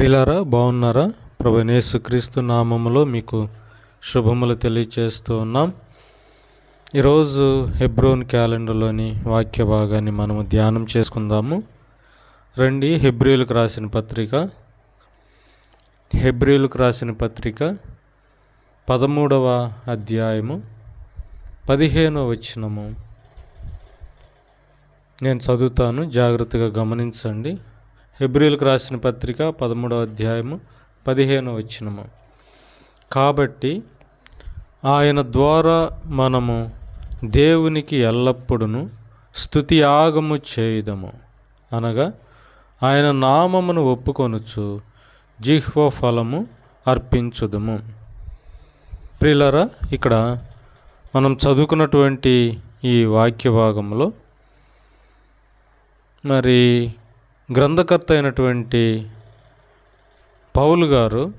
ప్రిలారా బాగున్నారా? ప్రభు క్రీస్తు నామములో మీకు శుభములు తెలియచేస్తూ ఉన్నాం. ఈరోజు హెబ్రోన్ క్యాలెండర్లోని వాక్య భాగాన్ని మనము ధ్యానం చేసుకుందాము. రండి హెబ్రియులకు రాసిన పత్రిక. హెబ్రియులకు రాసిన పత్రిక పదమూడవ అధ్యాయము పదిహేనవ వచనము. నేను చదువుతాను జాగ్రత్తగా గమనించండి. హెబ్రిల్కి రాసిన పత్రిక పదమూడో అధ్యాయము పదిహేను వచ్చినము కాబట్టి ఆయన ద్వారా మనము దేవునికి ఎల్లప్పుడూ స్థుతి ఆగము చేయుదము. అనగా ఆయన నామమును ఒప్పుకొనుచు జిహ్వ ఫలము అర్పించుదము. ప్రిలరా ఇక్కడ మనం చదువుకున్నటువంటి ఈ వాక్య భాగంలో మరి గ్రంథకర్త అయినటువంటి పౌలు గారు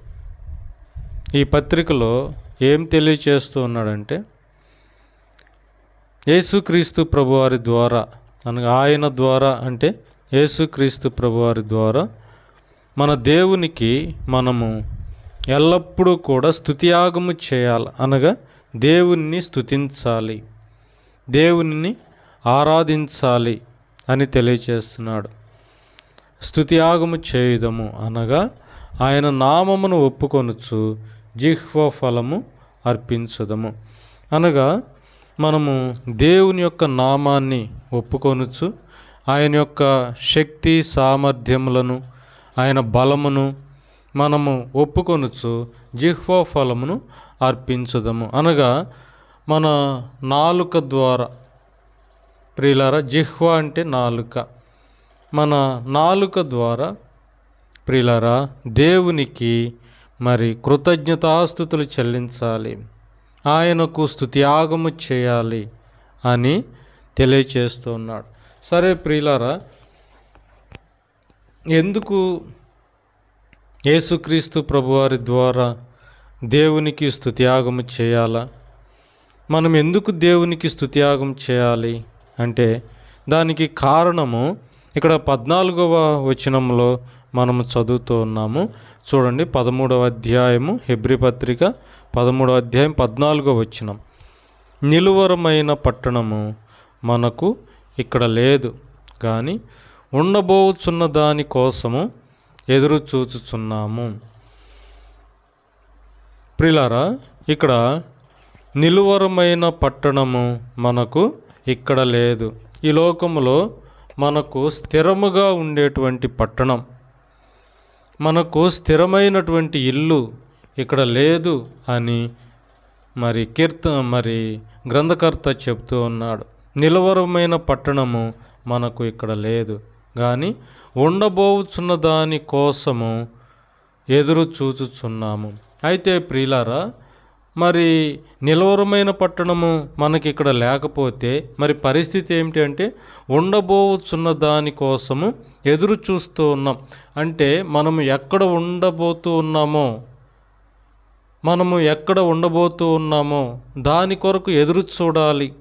ఈ పత్రికలో ఏం తెలియచేస్తూ ఉన్నాడంటే యేసుక్రీస్తు ప్రభువారి ద్వారా అనగా ఆయన ద్వారా అంటే యేసుక్రీస్తు ప్రభువారి ద్వారా మన దేవునికి మనము ఎల్లప్పుడూ కూడా స్థుతియాగము చేయాలి. అనగా దేవుణ్ణి స్థుతించాలి దేవుని ఆరాధించాలి అని తెలియచేస్తున్నాడు. స్థుతియాగము చేయుదము అనగా ఆయన నామమును ఒప్పుకొనుచు జిహ్వ ఫలము అర్పించుదము. అనగా మనము దేవుని యొక్క నామాన్ని ఒప్పుకొనుచు ఆయన యొక్క శక్తి సామర్థ్యములను ఆయన బలమును మనము ఒప్పుకొనుచు జిహ్వ ఫలమును అర్పించుదము. అనగా మన నాలుక ద్వారా ప్రియులారా జిహ్వ అంటే నాలుక. మన నాలుక ద్వారా ప్రిలరా దేవునికి మరి కృతజ్ఞతాస్థుతులు చెల్లించాలి. ఆయనకు స్థుతియాగము చేయాలి అని తెలియచేస్తున్నాడు. సరే ప్రియులారా ఎందుకు యేసుక్రీస్తు ప్రభువారి ద్వారా దేవునికి స్థుత్యాగము చేయాలా? మనం ఎందుకు దేవునికి స్థుత్యాగం చేయాలి? అంటే దానికి కారణము ఇక్కడ పద్నాలుగవ వచనంలో మనము చదువుతూ ఉన్నాము. చూడండి పదమూడవ అధ్యాయము హెబ్రి పత్రిక పదమూడవ అధ్యాయం పద్నాలుగవ వచనం. నిలువరమైన పట్టణము మనకు ఇక్కడ లేదు కానీ ఉండబోచున్న దాని కోసము ఎదురు చూచుచున్నాము. ప్రిలారా ఇక్కడ నిలువరమైన పట్టణము మనకు ఇక్కడ లేదు. ఈ లోకములో మనకు స్థిరముగా ఉండేటువంటి పట్టణం. మనకు స్థిరమైనటువంటి ఇల్లు ఇక్కడ లేదు అని మరి కీర్త మరి గ్రంథకర్త చెప్తూ ఉన్నాడు. నిలవరమైన పట్టణము మనకు ఇక్కడ లేదు. కానీ ఉండబోచున్న దాని కోసము ఎదురు చూచుచున్నాము. అయితే ప్రియులారా మరి నిలవరమైన పట్టణము మనకి ఇక్కడ లేకపోతే మరి పరిస్థితి ఏమిటి అంటే ఉండబోచున్న దానికోసము ఎదురు చూస్తూ ఉన్నాం. అంటే మనము ఎక్కడ ఉండబోతూ ఉన్నామో మనము ఎక్కడ ఉండబోతూ ఉన్నామో దాని కొరకు ఎదురు చూడాలి.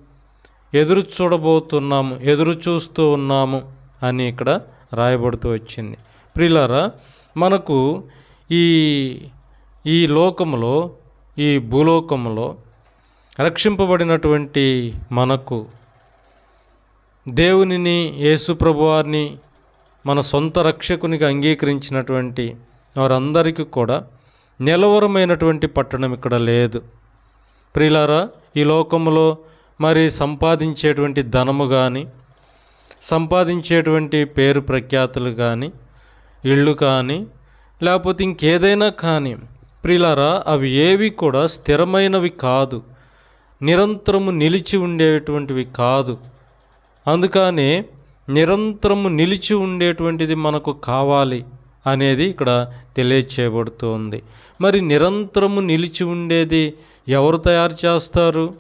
ఎదురు చూడబోతున్నాము ఎదురు చూస్తూ ఉన్నాము అని ఇక్కడ రాయబడుతూ వచ్చింది. ప్రిలారా మనకు ఈ ఈ లోకంలో ఈ భూలోకంలో రక్షింపబడినటువంటి మనకు దేవునిని యేసుప్రభువారిని మన సొంత రక్షకునిగా అంగీకరించినటువంటి వారందరికీ కూడా నిలవరమైనటువంటి పట్టణం ఇక్కడ లేదు. ప్రిలారా ఈ లోకంలో మరి సంపాదించేటువంటి ధనము కానీ సంపాదించేటువంటి పేరు ప్రఖ్యాతులు కానీ ఇళ్ళు కానీ లేకపోతే ఇంకేదైనా కానీ ప్రిలారా అవి ఏవి కూడా స్థిరమైనవి కాదు. నిరంతరము నిలిచి ఉండేటువంటివి కాదు. అందుకనే నిరంతరము నిలిచి ఉండేటువంటిది మనకు కావాలి అనేది ఇక్కడ తెలియచేయబడుతోంది. మరి నిరంతరము నిలిచి ఉండేది ఎవరు తయారు చేస్తారు?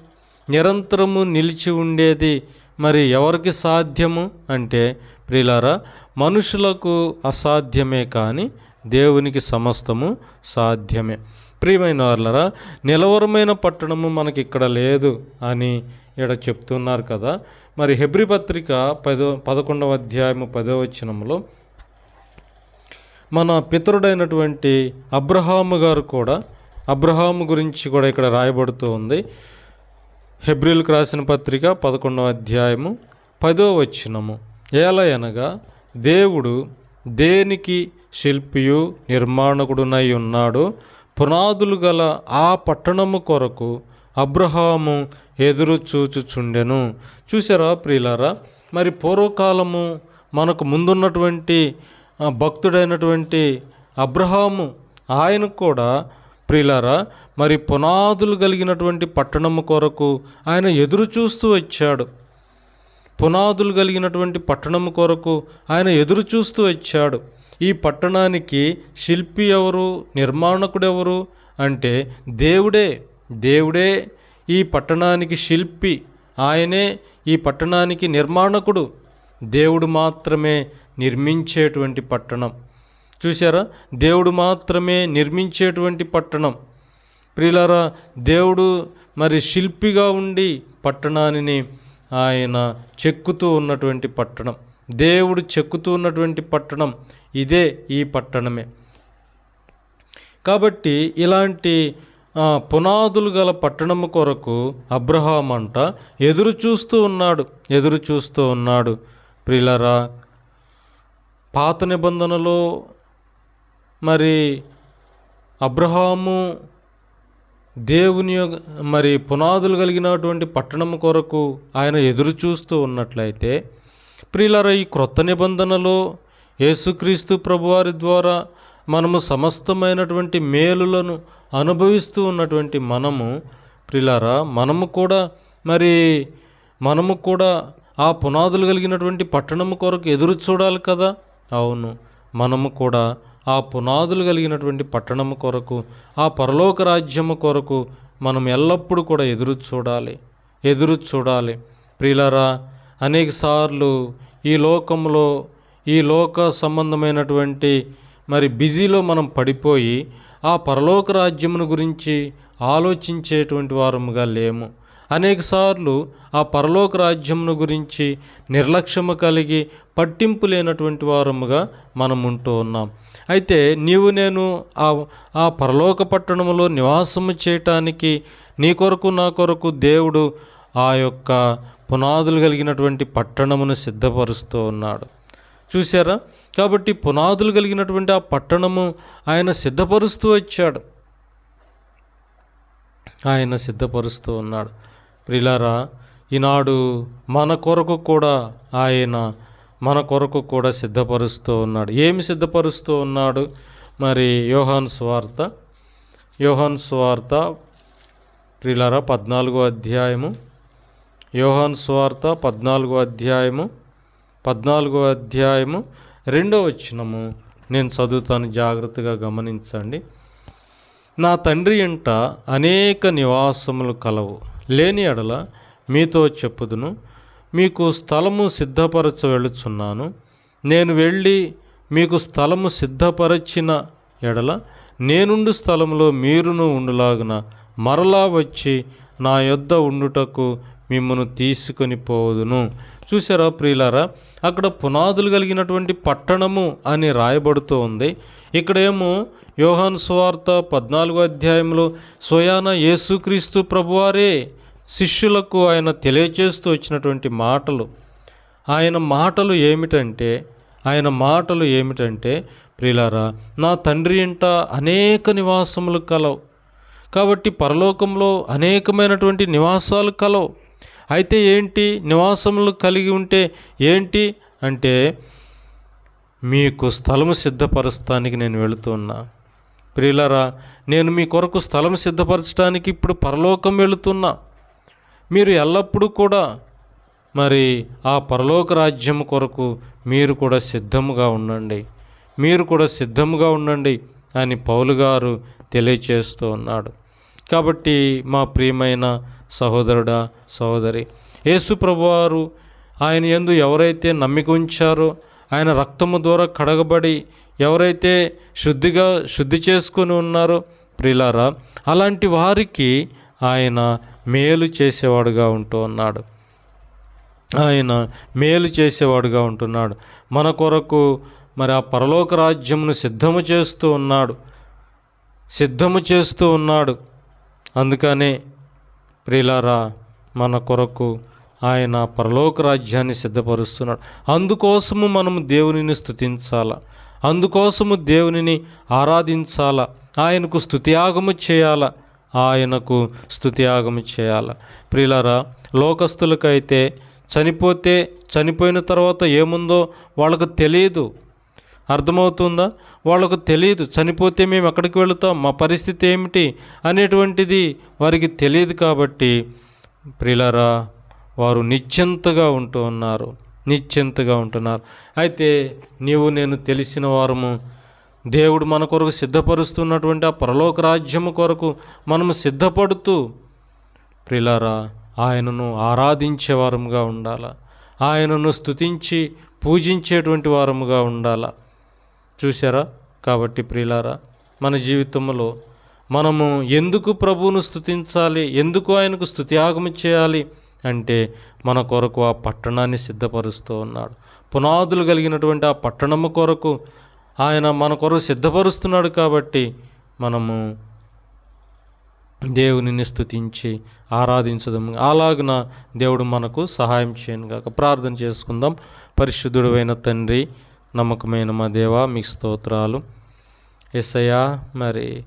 నిరంతరము నిలిచి ఉండేది మరి ఎవరికి సాధ్యము? అంటే ప్రిలారా మనుషులకు అసాధ్యమే కానీ దేవునికి సమస్తము సాధ్యమే. ప్రియమైన వాళ్ళరా నిలవరమైన పట్టణము మనకి ఇక్కడ లేదు అని ఇక్కడ చెప్తున్నారు కదా. మరి హెబ్రి పత్రిక పదో పదకొండవ అధ్యాయము పదో వచనంలో మన పితరుడైనటువంటి అబ్రహాము గారు కూడా అబ్రహాము గురించి కూడా ఇక్కడ రాయబడుతూ ఉంది. హెబ్రిల్కి రాసిన పత్రిక పదకొండవ అధ్యాయము పదో వచనము. ఏలయనగా దేవుడు దేనికి శిల్పియు నిర్మాణకుడునై ఉన్నాడు. పునాదులు గల ఆ పట్టణము కొరకు అబ్రహాము ఎదురు చూచుచుండెను. చూసారా ప్రియులారా? మరి పూర్వకాలము మనకు ముందున్నటువంటి భక్తుడైనటువంటి అబ్రహాము ఆయన కూడా ప్రియులారా మరి పునాదులు కలిగినటువంటి పట్టణము కొరకు ఆయన ఎదురు చూస్తూ వచ్చాడు. పునాదులు కలిగినటువంటి పట్టణము కొరకు ఆయన ఎదురు చూస్తూ వచ్చాడు. ఈ పట్టణానికి శిల్పి ఎవరు? నిర్మాణకుడు ఎవరు అంటే దేవుడే దేవుడే ఈ పట్టణానికి శిల్పి. ఆయనే ఈ పట్టణానికి నిర్మాణకుడు. దేవుడు మాత్రమే నిర్మించేటువంటి పట్టణం. చూసారా దేవుడు మాత్రమే నిర్మించేటువంటి పట్టణం. ప్రియులారా దేవుడు మరి శిల్పిగా ఉండి పట్టణాన్ని ఆయన చెక్కుతూ ఉన్నటువంటి పట్టణం. దేవుడు చెక్కుతూ ఉన్నటువంటి పట్టణం ఇదే ఈ పట్టణమే. కాబట్టి ఇలాంటి పునాదులు గల పట్టణము కొరకు అబ్రహాం అంట ఎదురు చూస్తూ ఉన్నాడు ఎదురు చూస్తూ ఉన్నాడు. ప్రిలరా పాత నిబంధనలో మరి అబ్రహాము దేవుని మరి పునాదులు కలిగినటువంటి పట్టణం కొరకు ఆయన ఎదురు చూస్తూ ఉన్నట్లయితే ప్రియులారా ఈ క్రొత్త నిబంధనలో యేసుక్రీస్తు ప్రభువారి ద్వారా మనము సమస్తమైనటువంటి మేలులను అనుభవిస్తూ ఉన్నటువంటి మనము ప్రిలారా మనము కూడా మరి మనము కూడా ఆ పునాదులు కలిగినటువంటి పట్టణము కొరకు ఎదురు చూడాలి కదా? అవును. మనము కూడా ఆ పునాదులు కలిగినటువంటి పట్టణము కొరకు ఆ పరలోక రాజ్యము కొరకు మనం ఎల్లప్పుడూ కూడా ఎదురు చూడాలి. ఎదురు చూడాలి. ప్రిలారా అనేక సార్లు ఈ లోకంలో ఈ లోక సంబంధమైనటువంటి మరి బిజీలో మనం పడిపోయి ఆ పరలోక రాజ్యమును గురించి ఆలోచించేటువంటి వారముగా లేము. అనేకసార్లు ఆ పరలోక రాజ్యమును గురించి నిర్లక్ష్యము కలిగి పట్టింపు లేనటువంటి వారముగా మనం ఉంటూ ఉన్నాం. అయితే నీవు నేను ఆ ఆ పరలోక పట్టణములో నివాసము చేయటానికి నీ కొరకు నా కొరకు దేవుడు ఆ యొక్క పునాదులు కలిగినటువంటి పట్టణమును సిద్ధపరుస్తూ ఉన్నాడు. చూసారా కాబట్టి పునాదులు కలిగినటువంటి ఆ పట్టణము ఆయన సిద్ధపరుస్తూ వచ్చాడు. ఆయన సిద్ధపరుస్తూ ఉన్నాడు. ప్రిలారా ఈనాడు మన కొరకు కూడా ఆయన మన కొరకు కూడా సిద్ధపరుస్తూ ఉన్నాడు. ఏమి సిద్ధపరుస్తూ ఉన్నాడు? మరి యోహాన్ స్వార్త యోహాన్ స్వార్త ప్రిలారా పద్నాలుగో అధ్యాయము యోహాన్ స్వార్త పద్నాలుగో అధ్యాయము పద్నాలుగో అధ్యాయము రెండో వచ్చినము నేను చదువుతాను జాగ్రత్తగా గమనించండి. నా తండ్రి ఇంట అనేక నివాసములు కలవు. లేని ఎడల మీతో చెప్పుదును. మీకు స్థలము సిద్ధపరచ వెళ్ళుచున్నాను నేను వెళ్ళి మీకు స్థలము సిద్ధపరచిన ఎడల నేనుండు స్థలంలో మీరును ఉండులాగున మరలా వచ్చి నా యొద్ద ఉండుటకు మిమ్మను తీసుకొని పోదును చూసారా ప్రియులారా? అక్కడ పునాదులు కలిగినటువంటి పట్టణము అని రాయబడుతూ ఉంది. ఇక్కడేమో యోహాన్ స్వార్త పద్నాలుగో అధ్యాయంలో స్వయాన యేసుక్రీస్తు ప్రభువారే శిష్యులకు ఆయన తెలియచేస్తూ వచ్చినటువంటి మాటలు. ఆయన మాటలు ఏమిటంటే ఆయన మాటలు ఏమిటంటే ప్రిలారా నా తండ్రి ఇంట అనేక నివాసములు కలవు. కాబట్టి పరలోకంలో అనేకమైనటువంటి నివాసాలు కలవు. అయితే ఏంటి నివాసములు కలిగి ఉంటే ఏంటి? అంటే మీకు స్థలము సిద్ధపరుస్తానికి నేను వెళుతున్నా. ప్రియులరా నేను మీ కొరకు స్థలం సిద్ధపరచడానికి ఇప్పుడు పరలోకం వెళుతున్నా. మీరు ఎల్లప్పుడూ కూడా మరి ఆ పరలోక రాజ్యం కొరకు మీరు కూడా సిద్ధముగా ఉండండి. మీరు కూడా సిద్ధముగా ఉండండి అని పౌలు గారు తెలియచేస్తూ ఉన్నాడు. కాబట్టి మా ప్రియమైన సహోదరుడా సహోదరి. యేసు ప్రభువారు ఆయన ఎందు ఎవరైతే నమ్మిక ఉంచారో ఆయన రక్తము ద్వారా కడగబడి ఎవరైతే శుద్ధిగా శుద్ధి చేసుకొని ఉన్నారో ప్రిలారా అలాంటి వారికి ఆయన మేలు చేసేవాడుగా ఉంటూ ఉన్నాడు. ఆయన మేలు చేసేవాడుగా ఉంటున్నాడు మన కొరకు మరి ఆ పరలోక రాజ్యమును సిద్ధము చేస్తూ ఉన్నాడు. సిద్ధము చేస్తూ ఉన్నాడు. అందుకనే ప్రియులారా మన కొరకు ఆయన పరలోక రాజ్యాన్ని సిద్ధపరుస్తున్నాడు. అందుకోసము మనము దేవునిని స్థుతించాల అందుకోసము దేవునిని ఆరాధించాల? ఆయనకు స్థుతియాగము చేయాల? ఆయనకు స్థుతియాగము చేయాల? ప్రియులారా లోకస్తులకైతే చనిపోతే చనిపోయిన తర్వాత ఏముందో వాళ్ళకు తెలియదు. అర్థమవుతుందా? వాళ్ళకు తెలియదు చనిపోతే మేము ఎక్కడికి వెళుతాం మా పరిస్థితి ఏమిటి అనేటువంటిది వారికి తెలియదు కాబట్టి ప్రిలరా వారు నిశ్చింతగా ఉంటూ ఉన్నారు నిశ్చింతగా ఉంటున్నారు. అయితే నీవు నేను తెలిసిన వారము దేవుడు మన కొరకు సిద్ధపరుస్తున్నటువంటి ఆ పరలోక రాజ్యము కొరకు మనము సిద్ధపడుతూ ప్రిలారా ఆయనను ఆరాధించే వారముగా ఉండాల ఆయనను స్తుతించి పూజించేటువంటి వారముగా ఉండాలా. చూశారా? కాబట్టి ప్రియులారా మన జీవితంలో మనము ఎందుకు ప్రభువును స్థుతించాలి ఎందుకు ఆయనకు స్తుతియాగము చేయాలి? అంటే మన కొరకు ఆ పట్టణాన్ని సిద్ధపరుస్తూ ఉన్నాడు. పునాదులు కలిగినటువంటి ఆ పట్టణము కొరకు ఆయన మన కొరకు సిద్ధపరుస్తున్నాడు కాబట్టి మనము దేవునిని స్థుతించి ఆరాధించడం అలాగున దేవుడు మనకు సహాయం చేయను గాక ప్రార్థన చేసుకుందాం. పరిశుద్ధుడైన తండ్రి నమ్మకమైన మా దేవా మీకు స్తోత్రాలు. ఎస్సయ్యా మరి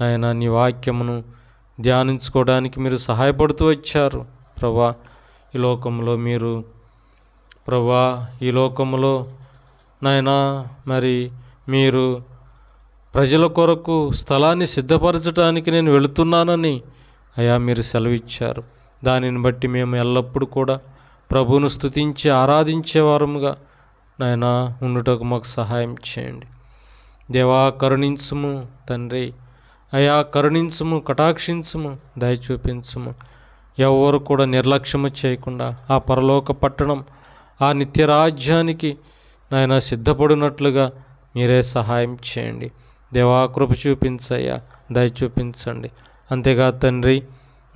నాయన నీ వాక్యమును ధ్యానించుకోవడానికి మీరు సహాయపడుతూ వచ్చారు. ప్రభా ఈ లోకంలో మీరు ప్రభా ఈ లోకంలో నాయనా మరి మీరు ప్రజల కొరకు స్థలాన్ని సిద్ధపరచడానికి నేను వెళుతున్నానని అయా మీరు సెలవిచ్చారు. దానిని బట్టి మేము ఎల్లప్పుడూ కూడా ప్రభువును స్తుతించి ఆరాధించేవారముగా నాయన ఉండుటకు మాకు సహాయం చేయండి. దేవా కరుణించుము తండ్రి. అయా కరుణించుము కటాక్షించుము దయ చూపించుము ఎవరు కూడా నిర్లక్ష్యము చేయకుండా ఆ పరలోక పట్టణం ఆ నిత్యరాజ్యానికి నాయన సిద్ధపడినట్లుగా మీరే సహాయం చేయండి. దేవా కృప చూపించయ్యా దయ చూపించండి. అంతేగా తండ్రి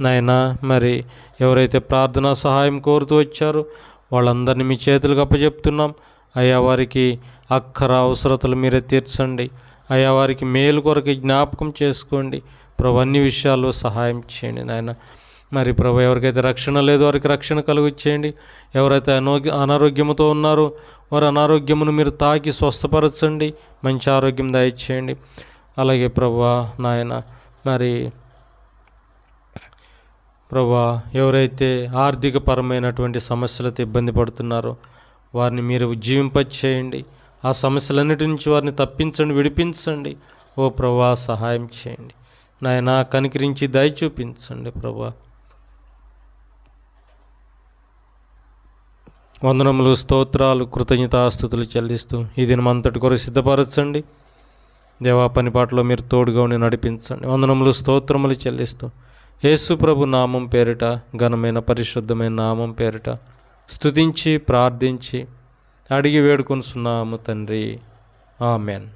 నాయన మరి ఎవరైతే ప్రార్థనా సహాయం కోరుతూ వచ్చారో వాళ్ళందరినీ మీ చేతులకు అప్పచెప్తున్నాం. అయ్యా వారికి అక్కర అవసరతలు మీరే తీర్చండి. అయ్యా వారికి మేలు కొరకు జ్ఞాపకం చేసుకోండి. ప్రభు అన్ని విషయాల్లో సహాయం చేయండి నాయన. మరి ప్రభు ఎవరికైతే రక్షణ లేదో వారికి రక్షణ కలుగు చేయండి ఎవరైతే అనోగ్య అనారోగ్యముతో ఉన్నారో వారి అనారోగ్యమును మీరు తాకి స్వస్థపరచండి. మంచి ఆరోగ్యం దయచేయండి. అలాగే ప్రభా నాయన మరి ప్రభా ఎవరైతే ఆర్థికపరమైనటువంటి సమస్యలతో ఇబ్బంది పడుతున్నారో వారిని మీరు ఉజ్జీవింపచేయండి ఆ సమస్యలన్నిటి నుంచి వారిని తప్పించండి విడిపించండి. ఓ ప్రభా సహాయం చేయండి. నాయన కనికరించి దయ చూపించండి ప్రభా. వందనములు స్తోత్రాలు కృతజ్ఞతాస్థుతులు చెల్లిస్తూ ఈ దినమంతటి కొరకు సిద్ధపరచండి. దేవా పనిపాట్లో మీరు తోడుగా ఉండి నడిపించండి. వందనములు స్తోత్రములు చెల్లిస్తూ యేసు ప్రభు నామం పేరిట ఘనమైన పరిశుద్ధమైన నామం పేరిట స్తుతించి ప్రార్థించి అడిగి వేడుకొనుచున్నాము తండ్రి. ఆమెన్.